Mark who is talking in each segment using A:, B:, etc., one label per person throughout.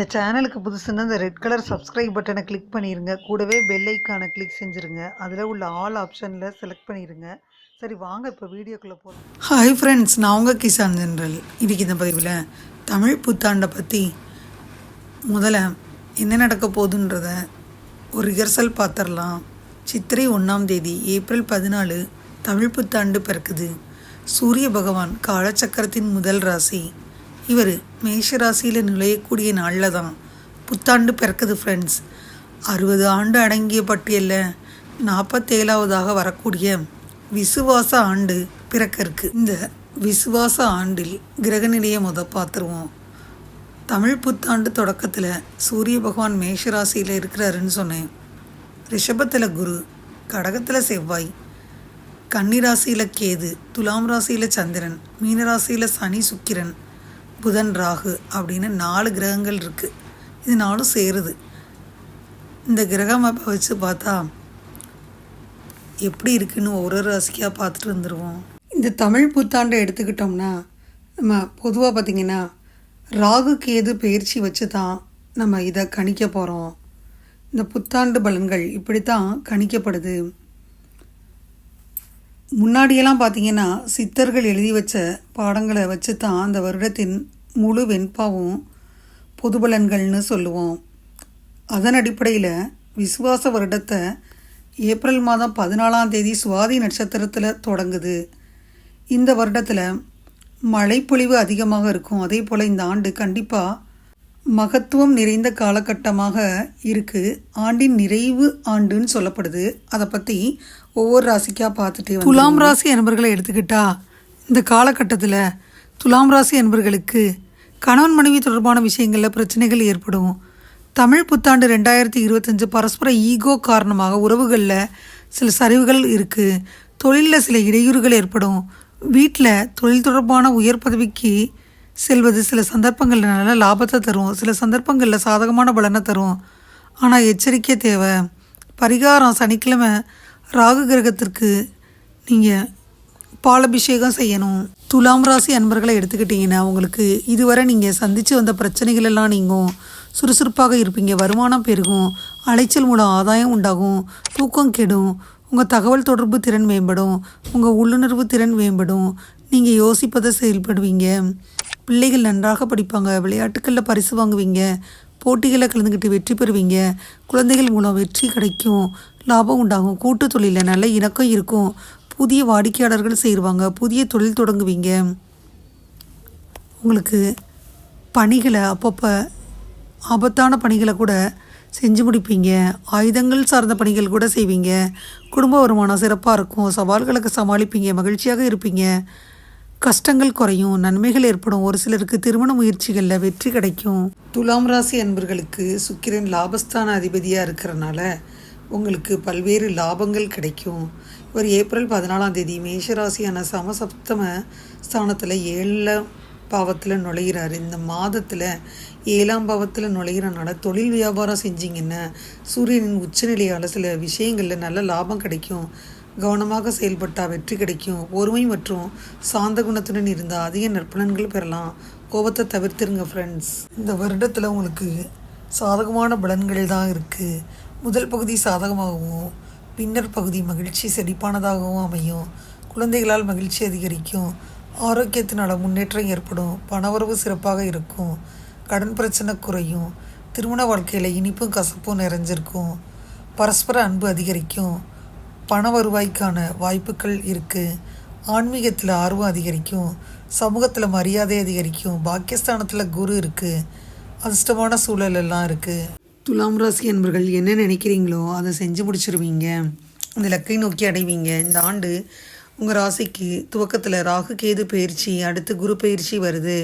A: இந்த சேனலுக்கு புதுசுன்னா இந்த ரெட் கலர் சப்ஸ்கிரைப் பட்டனை கிளிக் பண்ணிடுங்க கூடவே பெல் ஐக்கானை கிளிக் செஞ்சுருங்க. அதில் உள்ள ஆல் ஆப்ஷனில் செலக்ட் பண்ணிடுங்க சரி வாங்க இப்போ வீடியோக்குள்ளே போகலாம்
B: ஹாய் ஃப்ரெண்ட்ஸ் நான் உங்கள் கிசான் ஜென்ரல். இன்றைக்கி இந்த பதிவில் தமிழ் புத்தாண்டை பற்றி முதல்ல என்ன நடக்க போகுதுன்றத ஒரு ரிஹர்சல் பார்த்துடலாம் சித்திரை ஒன்றாம் தேதி ஏப்ரல் பதினாலு தமிழ் புத்தாண்டு பிறக்குது. சூரிய பகவான் காலச்சக்கரத்தின் முதல் ராசி. இவர் மேஷ ராசியில் நுழையக்கூடிய நாளில் தான் புத்தாண்டு பிறக்குது ஃப்ரெண்ட்ஸ் அறுபது ஆண்டு அடங்கிய பட்டியலில் நாற்பத்தேழாவதாக வரக்கூடிய விசுவாச ஆண்டு பிறக்க இருக்கு இந்த விசுவாச ஆண்டில் கிரக நிலையை முத பார்த்துருவோம். தமிழ் புத்தாண்டு தொடக்கத்தில் சூரிய பகவான் மேஷ ராசியில் இருக்கிறாருன்னு சொன்னேன். ரிஷபத்தில் குரு கடகத்தில் செவ்வாய் கன்னிராசியில் கேது துலாம் ராசியில் சந்திரன் மீனராசியில் சனி சுக்கிரன் புதன் ராகு அப்படின்னு நாலு கிரகங்கள் இருக்குது இது நாலும் சேருது. இந்த கிரக அமைப்பை வச்சு பார்த்தா எப்படி இருக்குன்னு ஒரு ஒரு ராசிக்காக பார்த்துட்டு வந்துடுவோம் இந்த தமிழ் புத்தாண்டை எடுத்துக்கிட்டோம்னா நம்ம பொதுவாக பார்த்திங்கன்னா ராகுக்கு எது பயிற்சி வச்சு தான் நம்ம இதை கணிக்க போகிறோம் இந்த புத்தாண்டு பலன்கள் இப்படி தான் கணிக்கப்படுது. முன்னாடியெல்லாம் பார்த்தீங்கன்னா சித்தர்கள் எழுதி வச்ச பாடங்களை வச்சு தான் அந்த வருடத்தின் முழு வெண்பாவும் பொதுபலன்கள்னு சொல்லுவோம். அதன் அடிப்படையில் விசுவாச வருடத்தை ஏப்ரல் மாதம் பதினாலாம் தேதி சுவாதி நட்சத்திரத்தில் தொடங்குது. இந்த வருடத்தில் மழைப்பொழிவு அதிகமாக இருக்கும். அதே போல் இந்த ஆண்டு கண்டிப்பாக மகத்துவம் நிறைந்த காலகட்டமாக இருக்குது ஆண்டின் நிறைவு ஆண்டுன்னு சொல்லப்படுது. அதை பற்றி ஒவ்வொரு ராசிக்காக பார்த்துட்டே துலாம் ராசி என்பர்களை எடுத்துக்கிட்டா இந்த காலகட்டத்தில் துலாம் ராசி என்பர்களுக்கு கணவன் மனைவி தொடர்பான விஷயங்களில் பிரச்சனைகள் ஏற்படும். தமிழ் புத்தாண்டு ரெண்டாயிரத்தி இருபத்தஞ்சு பரஸ்பர ஈகோ காரணமாக உறவுகளில் சில சரிவுகள் இருக்குது தொழிலில் சில இடையூறுகள் ஏற்படும். வீட்டில் தொழில் தொடர்பான உயர் பதவிக்கு செல்வது சில சந்தர்ப்பங்களில் நல்ல லாபத்தை தரும் சில சந்தர்ப்பங்களில் சாதகமான பலனை தரும் ஆனால் எச்சரிக்கை தேவை. பரிகாரம் சனிக்கிழமை ராகு கிரகத்திற்கு நீங்கள் பாலபிஷேகம் செய்யணும். துலாம் ராசி அன்பர்களை எடுத்துக்கிட்டிங்கன்னா உங்களுக்கு இதுவரை நீங்கள் சந்தித்து வந்த பிரச்சனைகள் எல்லாம் நீங்கும். சுறுசுறுப்பாக இருப்பீங்க. வருமானம் பெருகும். அலைச்சல் மூலம் ஆதாயம் உண்டாகும். தூக்கம் கெடும். உங்கள் தகவல் தொடர்பு திறன் மேம்படும். உங்கள் உள்ளுணர்வு திறன் மேம்படும். நீங்கள் யோசிப்பதை செயல்படுவீங்க. பிள்ளைகள் நன்றாக படிப்பாங்க. விளையாட்டுக்களில் பரிசு வாங்குவீங்க. போட்டிகளில் கலந்துக்கிட்டு வெற்றி பெறுவீங்க. குழந்தைகள் மூலம் வெற்றி கிடைக்கும். லாபம் உண்டாகும். கூட்டு தொழிலில் நல்ல இணக்கம் இருக்கும். புதிய வாடிக்கையாளர்கள் சேருவாங்க. புதிய தொழில் தொடங்குவீங்க. உங்களுக்கு பணிகளை அப்பப்போ ஆபத்தான பணிகளை கூட செஞ்சு முடிப்பீங்க. ஆயுதங்கள் சார்ந்த பணிகள் கூட செய்வீங்க. குடும்ப வருமானம் சிறப்பாக இருக்கும். சவால்களுக்கு சமாளிப்பீங்க. மகிழ்ச்சியாக இருப்பீங்க. கஷ்டங்கள் குறையும் நன்மைகள் ஏற்படும். ஒரு சிலருக்கு திருமண முயற்சிகளில் வெற்றி கிடைக்கும். துலாம் ராசி அன்பர்களுக்கு சுக்கிரன் லாபஸ்தான அதிபதியாக இருக்கிறனால உங்களுக்கு பல்வேறு லாபங்கள் கிடைக்கும். இவர் ஏப்ரல் பதினாலாம் தேதி மேஷராசியான சமசப்தம ஸ்தானத்தில் ஏழில் பாவத்தில் நுழைகிறார் இந்த மாதத்தில் ஏழாம் பாவத்தில் நுழைகிறனால தொழில் வியாபாரம் செஞ்சிங்கன்னா சூரியனின் உச்சநிலையால் சில விஷயங்களில் நல்ல லாபம் கிடைக்கும். கவனமாக செயல்பட்டால் வெற்றி கிடைக்கும். ஒருமை மற்றும் சாந்த குணத்துடன் இருந்தால் அதிக நற்பலன்கள் பெறலாம். கோபத்தை தவிர்த்துருங்க ஃப்ரெண்ட்ஸ் இந்த வருடத்தில் உங்களுக்கு சாதகமான பலன்கள் தான் இருக்குது முதல் பகுதி சாதகமாகவும் பின்னர் பகுதி மகிழ்ச்சி செழிப்பானதாகவும் அமையும். குழந்தைகளால் மகிழ்ச்சி அதிகரிக்கும். ஆரோக்கியத்தினால் முன்னேற்றம் ஏற்படும். பணவரவு சிறப்பாக இருக்கும். கடன் பிரச்சனை குறையும். திருமண வாழ்க்கையில் இனிப்பும் கசப்பும் நிறைஞ்சிருக்கும். பரஸ்பர அன்பு அதிகரிக்கும். பண வருவாய்க்கான வாய்ப்புகள் இருக்குது ஆன்மீகத்தில் ஆர்வம் அதிகரிக்கும். சமூகத்தில் மரியாதை அதிகரிக்கும். பாக்கியஸ்தானத்தில் குரு இருக்குது அதிர்ஷ்டமான சூழல் எல்லாம் இருக்குது துலாம் ராசி என்பர்கள் என்ன நினைக்கிறீங்களோ அதை செஞ்சு முடிச்சிருவீங்க. அந்த இலக்கை நோக்கி அடைவீங்க. இந்த ஆண்டு உங்கள் ராசிக்கு துவக்கத்தில் ராகு கேது பயிற்சி அடுத்து குரு பயிற்சி வருது.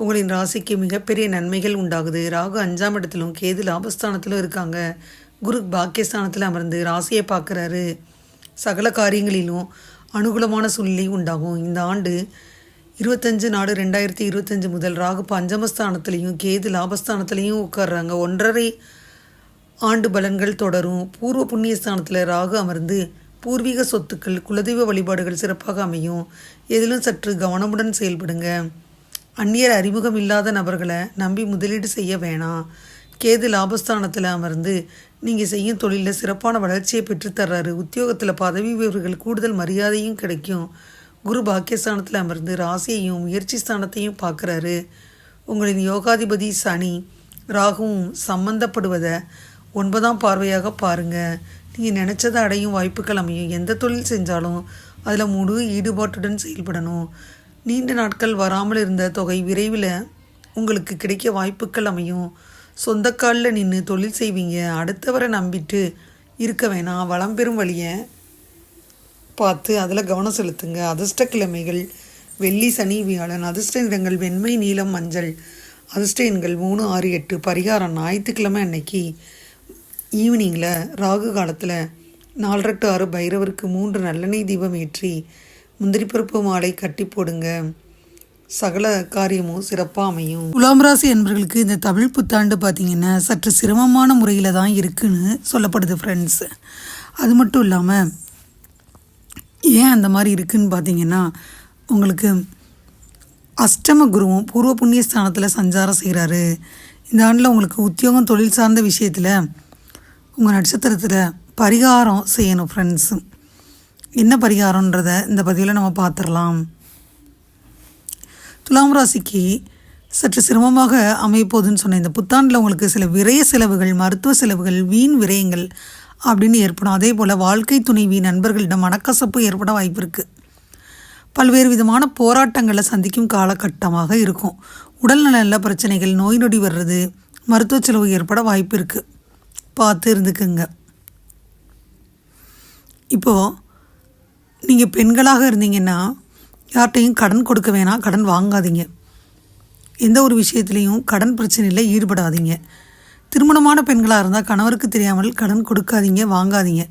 B: உங்களின் ராசிக்கு மிகப்பெரிய நன்மைகள் உண்டாகுது. ராகு அஞ்சாம் இடத்திலும் கேது லாபஸ்தானத்திலும் இருக்காங்க. குரு பாக்கியஸ்தானத்தில் அமர்ந்து ராசியை பார்க்குறாரு. சகல காரியங்களிலும் அனுகூலமான சூழ்நிலை உண்டாகும். இந்த ஆண்டு இருபத்தஞ்சு நாடு ரெண்டாயிரத்தி இருபத்தஞ்சு முதல் ராகு பஞ்சமஸ்தானத்துலேயும் கேது லாபஸ்தானத்துலேயும் உட்கார்றாங்க. ஒன்றரை ஆண்டு பலன்கள் தொடரும். பூர்வ புண்ணிய ஸ்தானத்தில் ராகு அமர்ந்து பூர்வீக சொத்துக்கள் குலதெய்வ வழிபாடுகள் சிறப்பாக அமையும். எதிலும் சற்று கவனமுடன் செயல்படுங்க. அந்நியர் அறிமுகம் இல்லாத நபர்களை நம்பி முதலீடு செய்ய வேணாம். கேது லாபஸ்தானத்தில் அமர்ந்து நீங்கள் செய்யும் தொழிலில் சிறப்பான வளர்ச்சியை பெற்றுத்தர்றாரு உத்தியோகத்தில் பதவி உயர்வுகள் கூடுதல் மரியாதையும் கிடைக்கும். குரு பாக்கியஸ்தானத்தில் அமர்ந்து ராசியையும் முயற்சி ஸ்தானத்தையும் பார்க்குறாரு. உங்களின் யோகாதிபதி சனி ராகுவும் சம்பந்தப்படுவதை ஒன்பதாம் பார்வையாக பாருங்கள் நீங்கள் நினச்சதை அடையும் வாய்ப்புகள் அமையும். எந்த தொழில் செஞ்சாலும் அதில் முழு ஈடுபாட்டுடன் செயல்படணும். நீண்ட நாட்கள் வராமல் இருந்த தொகை விரைவில் உங்களுக்கு கிடைக்க வாய்ப்புகள் அமையும். சொந்த காலில் நின்று தொழில் செய்வீங்க. அடுத்தவரை நம்பிட்டு இருக்க வேணாம். வளம் பெறும் வழியை பார்த்து அதில் கவனம் செலுத்துங்க. அதிர்ஷ்ட கிழமைகள் வெள்ளி சனி வியாழன் அதிர்ஷ்ட நிறங்கள் வெண்மை நீலம் மஞ்சள் அதிர்ஷ்ட எண்கள் மூணு ஆறு எட்டு பரிகாரம் ஞாயிற்றுக்கிழமை அன்னைக்கு ஈவினிங்கில் ராகு காலத்தில் நாலரை டு ஆறு பைரவருக்கு மூன்று நல்லெண்ணெய் தீபம் ஏற்றி முந்திரி பருப்பு மாலை கட்டி போடுங்க. சகல காரியமும் சிறப்பாக அமையும். துலாம் ராசி என்பவர்களுக்கு இந்த தமிழ் புத்தாண்டு பார்த்தீங்கன்னா சற்று சிரமமான முறையில் தான் இருக்குன்னு சொல்லப்படுது ஃப்ரெண்ட்ஸ் அது மட்டும் இல்லாமல் ஏன் அந்த மாதிரி இருக்குன்னு பார்த்தீங்கன்னா உங்களுக்கு அஷ்டம குருவும் பூர்வ புண்ணிய ஸ்தானத்தில் சஞ்சாரம் செய்கிறாரு இந்த ஆண்டில் உங்களுக்கு உத்தியோகம் தொழில் சார்ந்த விஷயத்தில் உங்கள் நட்சத்திரத்தில் பரிகாரம் செய்யணும் ஃப்ரெண்ட்ஸு என்ன பரிகாரன்றதை இந்த பதிவில் நம்ம பார்த்துடலாம் துலாம் ராசிக்கு சற்று சிரமமாக அமையப்போகுதுன்னு சொன்னேன். இந்த புத்தாண்டில் உங்களுக்கு சில விரய செலவுகள் மருத்துவ செலவுகள் வீண் விரயங்கள் அப்படின்னு ஏற்படும். அதே போல் வாழ்க்கை துணைவி நண்பர்களிடம் மனக்கசப்பு ஏற்பட வாய்ப்பு இருக்குது பல்வேறு விதமான போராட்டங்களை சந்திக்கும் காலகட்டமாக இருக்கும். உடல்நல பிரச்சனைகள் நோய் நொடி வர்றது மருத்துவ செலவு ஏற்பட வாய்ப்பு இருக்குது பார்த்து இருந்துக்குங்க. இப்போது நீங்கள் பெண்களாக இருந்தீங்கன்னா யார்கிட்டையும் கடன் கொடுக்க வேணாம் கடன் வாங்காதீங்க. எந்த ஒரு விஷயத்துலேயும் கடன் பிரச்சனையில் ஈடுபடாதீங்க. திருமணமான பெண்களாக இருந்தால் கணவருக்கு தெரியாமல் கடன் கொடுக்காதீங்க வாங்காதீங்க.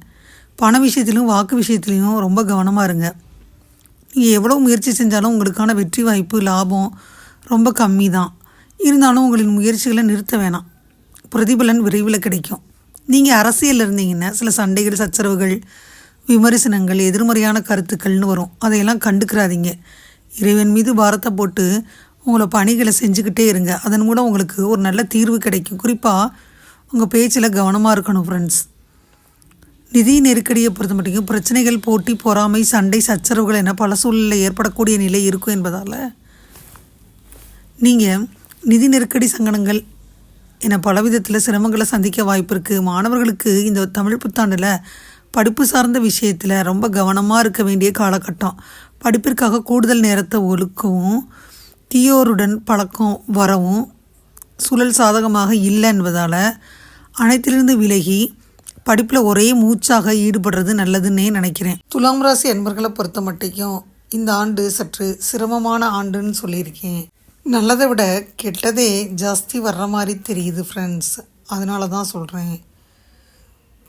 B: பண விஷயத்துலையும் வாக்கு விஷயத்துலையும் ரொம்ப கவனமாக இருங்க. நீங்கள் எவ்வளோ முயற்சி செஞ்சாலும் உங்களுக்கான வெற்றி வாய்ப்பு லாபம் ரொம்ப கம்மி தான் இருந்தாலும் உங்களின் முயற்சிகளை நிறுத்த வேணாம். பிரதிபலன் விரைவில் கிடைக்கும். நீங்கள் அரசியலில் இருந்தீங்கன்னா சில சண்டைகள் சச்சரவுகள் விமர்சனங்கள் எதிர்மறையான கருத்துக்கள்னு வரும். அதையெல்லாம் கண்டுக்கிறாதீங்க. இறைவன் மீது பாரத்தை போட்டு உங்களை பணிகளை செஞ்சுக்கிட்டே இருங்க. அதன் மூலம் உங்களுக்கு ஒரு நல்ல தீர்வு கிடைக்கும். குறிப்பாக உங்கள் பேச்சில் கவனமாக இருக்கணும் ஃப்ரெண்ட்ஸ் நிதி நெருக்கடியை பொறுத்த மட்டும் பிரச்சனைகள் போட்டி பொறாமை சண்டை சச்சரவுகள் என பல சூழ்நிலை ஏற்படக்கூடிய நிலை இருக்கும் என்பதால் நீங்கள் நிதி நெருக்கடி சங்கடங்கள் என பலவிதத்தில் சிரமங்களை சந்திக்க வாய்ப்பு இருக்குது மாணவர்களுக்கு இந்த தமிழ் புத்தாண்டில் படிப்பு சார்ந்த விஷயத்தில் ரொம்ப கவனமாக இருக்க வேண்டிய காலகட்டம். படிப்பிற்காக கூடுதல் நேரத்தை ஒழுக்கவும் தீயோருடன் பழக்கம் வரவும் சூழல் சாதகமாக இல்லை என்பதால் அனைத்திலிருந்து விலகி படிப்பில் ஒரே மூச்சாக ஈடுபடுறது நல்லதுன்னே நினைக்கிறேன். துலாம் ராசி அன்பர்களை பொறுத்த மட்டும் இந்த ஆண்டு சற்று சிரமமான ஆண்டுன்னு சொல்லியிருக்கேன். நல்லதை விட கெட்டதே ஜாஸ்தி வர்ற மாதிரி தெரியுது ஃப்ரெண்ட்ஸ் அதனால தான் சொல்கிறேன்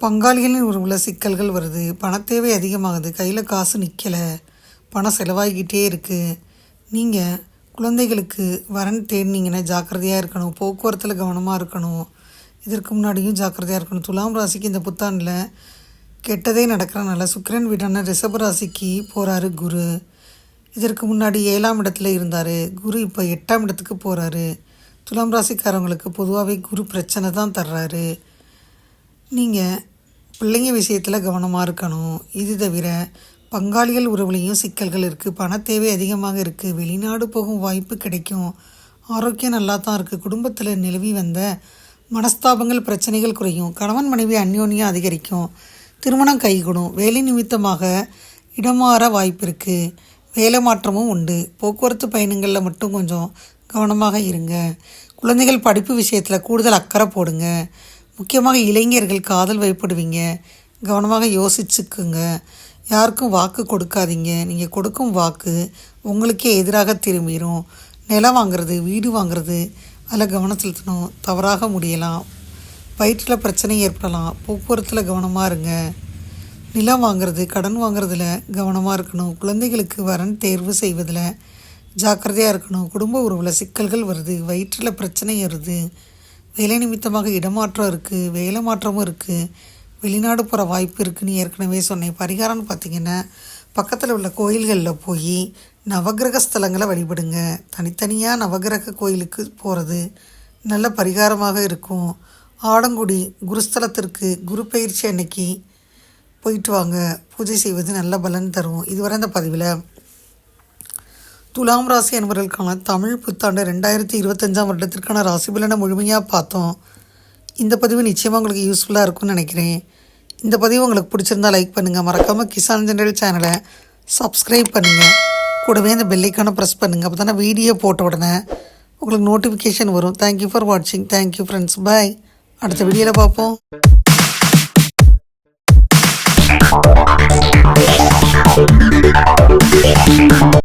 B: பங்காளிகளின் உள்ள சிக்கல்கள் வருது. பணத்தேவை அதிகமாகுது. கையில் காசு நிற்கலை பணம் செலவாகிக்கிட்டே இருக்குது நீங்கள் குழந்தைகளுக்கு வரன் தேடினீங்கன்னா ஜாக்கிரதையாக இருக்கணும். போக்குவரத்தில் கவனமாக இருக்கணும். இதற்கு முன்னாடியும் ஜாக்கிரதையாக இருக்கணும். துலாம் ராசிக்கு இந்த புத்தாண்டில் கெட்டதே நடக்கிறனால சுக்கிரன் வீடான ரிஷப ராசிக்கு போகிறாரு குரு. இதற்கு முன்னாடி ஏழாம் இடத்துல இருந்தார். குரு இப்போ எட்டாம் இடத்துக்கு போகிறாரு துலாம் ராசிக்காரவங்களுக்கு பொதுவாகவே குரு பிரச்சனை தான் தர்றாரு. நீங்கள் பிள்ளைங்க விஷயத்தில் கவனமாக இருக்கணும். இது தவிர பங்காளிகள் உறவுலையும் சிக்கல்கள் இருக்குது பண தேவை அதிகமாக இருக்குது வெளிநாடு போகும் வாய்ப்பு கிடைக்கும். ஆரோக்கியம் நல்லா தான் இருக்குது குடும்பத்தில் நிலவி வந்த மனஸ்தாபங்கள் பிரச்சனைகள் குறையும். கணவன் மனைவி அந்யோன்யம் அதிகரிக்கும். திருமணம் கைகூடும். வேலை நிமித்தமாக இடமாற வாய்ப்பு இருக்குது வேலை மாற்றமும் உண்டு. போக்குவரத்து பயணங்களில் மட்டும் கொஞ்சம் கவனமாக இருங்க. குழந்தைகள் படிப்பு விஷயத்தில் கூடுதல் அக்கறை போடுங்க. முக்கியமாக இளைஞர்கள் காதல் வயப்படுவீங்க. கவனமாக யோசிச்சுக்குங்க. யாருக்கும் வாக்கு கொடுக்காதீங்க. நீங்கள் கொடுக்கும் வாக்கு உங்களுக்கே எதிராக திரும்பிடும் நிலம் வாங்குறது வீடு வாங்குறது அதில் கவனம் செலுத்தணும். தவறாக முடியலாம். வயிற்றில் பிரச்சனை ஏற்படலாம். போக்குவரத்தில் கவனமாக இருங்க. நிலம் வாங்குறது கடன் வாங்குறதுல கவனமாக இருக்கணும். குழந்தைகளுக்கு வரன் தேர்வு செய்வதில் ஜாக்கிரதையாக இருக்கணும். குடும்ப உறவில் சிக்கல்கள் வருது. வயிற்றில் பிரச்சனை வருது. வேலை நிமித்தமாக இடமாற்றம் இருக்குது வேலை மாற்றமும் இருக்குது வெளிநாடு போகிற வாய்ப்பு இருக்குதுன்னு ஏற்கனவே சொன்னேன் பரிகாரம்னு பார்த்தீங்கன்னா பக்கத்தில் உள்ள கோயில்களில் போய் நவக்கிரக ஸ்தலங்களை வழிபடுங்க. தனித்தனியாக நவக்கிரக கோயிலுக்கு போகிறது நல்ல பரிகாரமாக இருக்கும். ஆடங்குடி குருஸ்தலத்திற்கு குரு பயிற்சி அன்னைக்கு போயிட்டு வாங்க. பூஜை செய்வது நல்ல பலன் தரும். இதுவரை இந்த பதிவில் துலாம் ராசி என்பவர்களுக்கான தமிழ் புத்தாண்டு ரெண்டாயிரத்தி இருபத்தஞ்சாம் வருடத்திற்கான ராசி பலனை முழுமையாக பார்த்தோம். இந்த பதிவு நிச்சயமாக உங்களுக்கு யூஸ்ஃபுல்லாக இருக்கும்னு நினைக்கிறேன். இந்த பதிவு உங்களுக்கு பிடிச்சிருந்தா லைக் பண்ணுங்கள் மறக்காமல் கிசான் ஜெனரல் சேனலை சப்ஸ்கிரைப் பண்ணுங்கள் கூடவே அந்த பெல்லைக்கான ப்ரெஸ் பண்ணுங்கள் அப்போ தானே வீடியோ போட்ட உடனே உங்களுக்கு நோட்டிஃபிகேஷன் வரும். தேங்க்யூ ஃபார் வாட்சிங் தேங்க்யூ ஃப்ரெண்ட்ஸ் பாய் அடுத்த வீடியோவில் பார்ப்போம்.